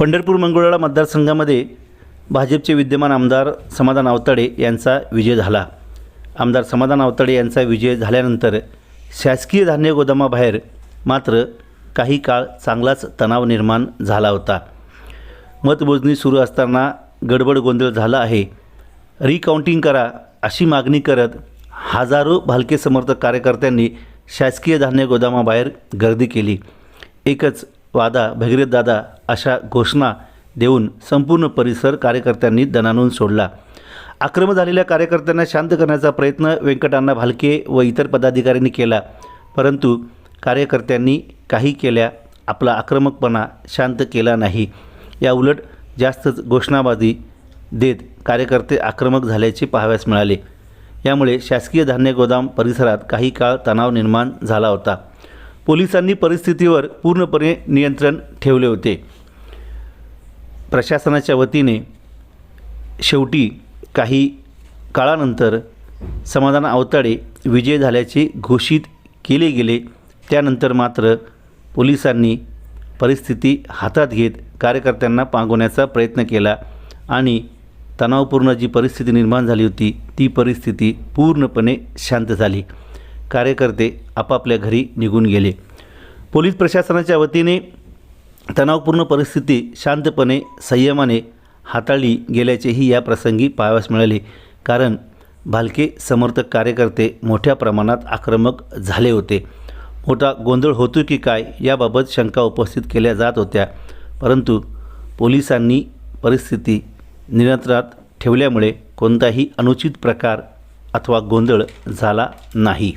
पंढरपूर मंगळवेढा मतदारसंघामध्ये भाजपचे विद्यमान आमदार समाधान आवताडे यांचा विजय झाला. आमदार समाधान आवताडे यांचा विजय झाल्यानंतर शासकीय धान्य गोदामाबाहेर मात्र काही काळ चांगलाच तणाव निर्माण झाला होता. मतमोजणी सुरू असताना गडबड गोंधळ झाला आहे. रिकाउंटिंग करा अशी मागणी करत हजारो भालके समर्थक कार्यकर्त्यांनी शासकीय धान्य गोदामाबाहेर गर्दी केली. एकच वादा भगीरथ दादा अशा घोषणा देऊन संपूर्ण परिसर कार्यकर्त्यांनी दणानून सोडला. आक्रमक झालेल्या कार्यकर्त्यांना शांत करण्याचा प्रयत्न व्यंकटांना भालके व इतर पदाधिकाऱ्यांनी केला. परंतु कार्यकर्त्यांनी काही केल्या आपला आक्रमकपणा शांत केला नाही. या उलट जास्तच घोषणाबाजी देत कार्यकर्ते आक्रमक झाल्याचे पाहाव्यास मिळाले. यामुळे शासकीय धान्य गोदाम परिसरात काही काळ तणाव निर्माण झाला होता. पोलिसांनी परिस्थितीवर पूर्णपणे नियंत्रण ठेवले होते. प्रशासनाच्या वतीने शेवटी काही काळानंतर समाधान अवताडे विजय झाल्याचे घोषित केले गेले. त्यानंतर मात्र पोलिसांनी परिस्थिती हातात घेत कार्यकर्त्यांना पांगवण्याचा प्रयत्न केला आणि तणावपूर्ण जी परिस्थिती निर्माण झाली होती ती परिस्थिती पूर्णपणे शांत झाली. कार्यकर्ते आपापल्या घरी निघून गेले. पोलीस प्रशासनाच्या वतीने तणावपूर्ण परिस्थिती शांतपणे संयमाने हाताळली गेल्याचेही या प्रसंगी पाहाव्यास मिळाले. कारण भालके समर्थक कार्यकर्ते मोठ्या प्रमाणात आक्रमक झाले होते. मोठा गोंधळ होतो की काय याबाबत शंका उपस्थित केल्या जात होत्या. परंतु पोलिसांनी परिस्थिती नियंत्रणात ठेवल्यामुळे कोणताही अनुचित प्रकार अथवा गोंधळ झाला नाही.